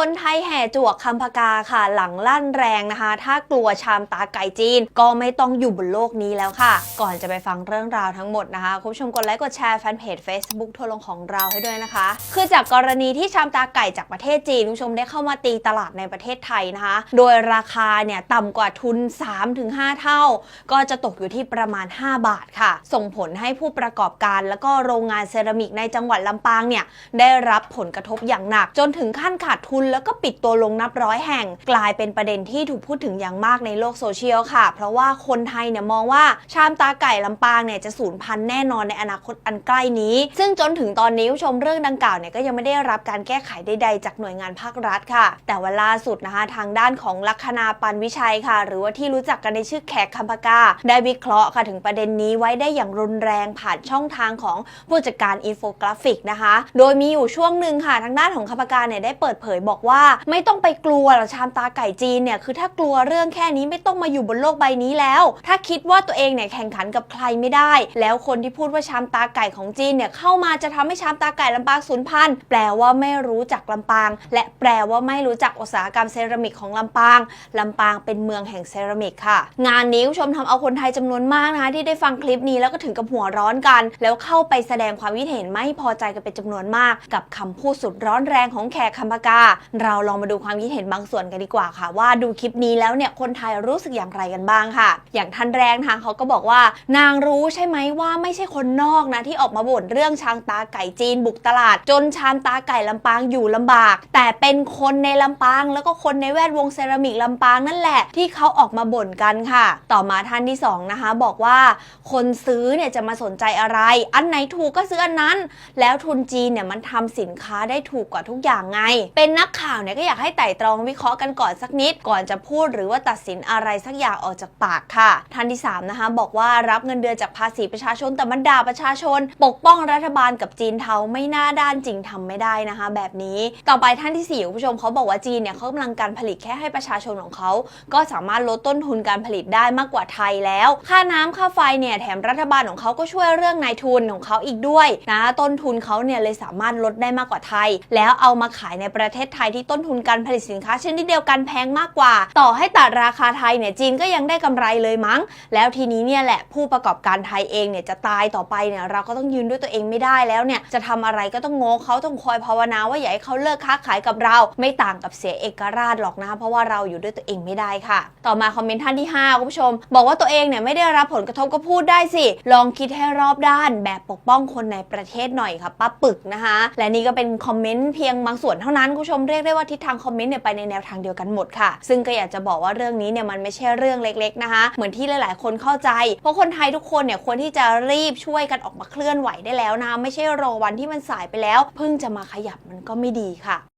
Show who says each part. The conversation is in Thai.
Speaker 1: คนไทยแห่จวกคำพกาค่ะ หลังลั่นแรงนะคะ ถ้ากลัวชามตาไก่จีน ก็ไม่ต้องอยู่บนโลกนี้แล้วค่ะ ก่อนจะไปฟังเรื่องราวทั้งหมดนะคะ คุณผู้ชมกดไลค์กดแชร์แฟนเพจ Facebook ทัวลงของเราให้ด้วยนะคะ คือจากกรณีที่ชามตาไก่จากประเทศจีน คุณผู้ชมได้เข้ามาตีตลาดในประเทศไทยนะคะ โดยราคาเนี่ยต่ำกว่าทุน 3-5 เท่า ก็จะตกอยู่ที่ประมาณ 5 บาทค่ะ ส่งผลให้ผู้ประกอบการ แล้วก็โรงงานเซรามิกในจังหวัดลำปางเนี่ยได้รับผลกระทบอย่างหนัก จนถึงขั้นขาดทุนแล้วก็ปิดตัวลงนับร้อยแห่ง กลายเป็นประเด็นที่ถูกพูดถึงอย่างมากในโลกโซเชียลค่ะ เพราะว่าคนไทยเนี่ยมองว่าชามตาไก่ลำปางเนี่ยจะสูญพันธุ์แน่นอนในอนาคตอันใกล้นี้ ซึ่งจนถึงตอนนี้ผู้ชมเรื่องดังกล่าวเนี่ยก็ยังไม่ได้รับการแก้ไขใดๆ จากหน่วยงานภาครัฐค่ะ แต่ว่าล่าสุดนะคะทางด้านของลัคนาปันวิชัยค่ะ หรือว่าที่รู้จักกันในชื่อแขกคำปากา ได้วิเคราะห์ค่ะถึงประเด็นนี้ไว้ได้อย่างรุนแรงผ่านช่องทางของผู้จัดการอินโฟกราฟิกนะคะ โดยมีอยู่ช่วงหนึ่งค่ะทางด้านของคำปากาเนี่ยได้เปิดเผยบอกว่าไม่ต้องไปกลัวหรอกชามตาไก่จีนเนี่ยคือถ้ากลัวเรื่องแค่นี้ไม่ต้องมาอยู่บนโลกใบนี้แล้ว ถ้าคิดว่าตัวเองเนี่ยแข่งขันกับใครไม่ได้ แล้วคนที่พูดว่าชามตาไก่ของจีนเนี่ยเข้ามาจะทำให้ชามตาไก่ลำปางสูญพันธุ์แปลว่าไม่รู้จักลำปาง และแปลว่าไม่รู้จักอุตสาหกรรมเซรามิกของลำปางลำปางเป็นเมืองแห่งเซรามิกค่ะ งานนี้ผู้ชมทำเอาคนไทยจำนวนมากนะคะที่ได้ฟังคลิปนี้แล้วก็ถึงกับหัวร้อนกัน แล้วเข้าไปแสดงความคิดเห็นไม่พอใจกันเป็นจำนวนมาก กับคำพูดสุดร้อนแรงของแขกคำปากาเราลองมาดูความคิดเห็นบางส่วนกันดีกว่าค่ะ ว่าดูคลิปนี้แล้วเนี่ยคนไทยรู้สึกอย่างไรกันบ้างค่ะ อย่างท่านแรกทางเขาก็บอกว่านางรู้ใช่ไหมว่าไม่ใช่คนนอกนะที่ออกมาบ่นเรื่องชางตาไก่จีนบุกตลาด จนชามตาไก่ลำปางอยู่ลำบาก แต่เป็นคนในลำปาง แล้วก็คนในแวดวงเซรามิกลำปางนั่นแหละ ที่เขาออกมาบ่นกันค่ะ ต่อมาท่านที่สองนะคะบอกว่าคนซื้อเนี่ยจะมาสนใจอะไร อันไหนถูกก็ซื้ออันนั้น แล้วทุนจีนเนี่ยมันทำสินค้าได้ถูกกว่าทุกอย่างไง เป็นนักข่าวเนี่ยก็อยากให้ไต่ตรองวิเคราะห์กันก่อนสักนิด ก่อนจะพูดหรือว่าตัดสินอะไรสักอย่างออกจากปากค่ะ ท่านที่ 3 นะคะ บอกว่ารับเงินเดือนจากภาษีประชาชนแต่มันด่าประชาชน ปกป้องรัฐบาลกับจีนเทาไม่น่าด้านจริงทำไม่ได้นะคะ แบบนี้ต่อไปท่านที่สี่คุณผู้ชมเขาบอกว่าจีนเนี่ยเขากำลังการผลิตแค่ให้ประชาชนของเขา ก็สามารถลดต้นทุนการผลิตได้มากกว่าไทยแล้ว ค่าน้ำค่าไฟเนี่ยแถมรัฐบาลของเขาก็ช่วยเรื่องนายทุนของเขาอีกด้วยนะต้นทุนเขาเนี่ยเลยสามารถลดได้มากกว่าไทย แล้วเอามาขายในประเทศไทยที่ต้นทุนการผลิตสินค้าชนิดเดียวกันแพงมากกว่า ต่อให้ตัดราคาไทยเนี่ยจีนก็ยังได้กำไรเลยมั้ง แล้วทีนี้เนี่ยแหละผู้ประกอบการไทยเองเนี่ยจะตายต่อไปเนี่ยเราก็ต้องยืนด้วยตัวเองไม่ได้แล้วเนี่ยจะทำอะไรก็ต้องโง่เขาต้องคอยภาวนาว่าอย่าให้เขาเลิกค้าขายกับเรา ไม่ต่างกับเสียเอกราชหรอกนะคะเพราะว่าเราอยู่ด้วยตัวเองไม่ได้ค่ะ ต่อมาคอมเมนต์ท่านที่5คุณผู้ชม บอกว่าตัวเองเนี่ยไม่ได้รับผลกระทบก็พูดได้สิ ลองคิดให้รอบด้านแบบปกป้องคนในประเทศหน่อยค่ะป้าปึกนะคะ และนี่ก็เป็นคอมเมนต์เพียงบางส่วนเท่านั้นคุณผู้ชมเรียกได้ว่าทิศทางคอมเมนต์เนี่ยไปในแนวทางเดียวกันหมดค่ะ ซึ่งก็อยากจะบอกว่าเรื่องนี้เนี่ยมันไม่ใช่เรื่องเล็กๆนะคะ เหมือนที่หลาย ๆ คนเข้าใจ เพราะคนไทยทุกคนเนี่ยควรที่จะรีบช่วยกันออกมาเคลื่อนไหวได้แล้วนะไม่ใช่รอวันที่มันสายไปแล้ว เพิ่งจะมาขยับมันก็ไม่ดีค่ะ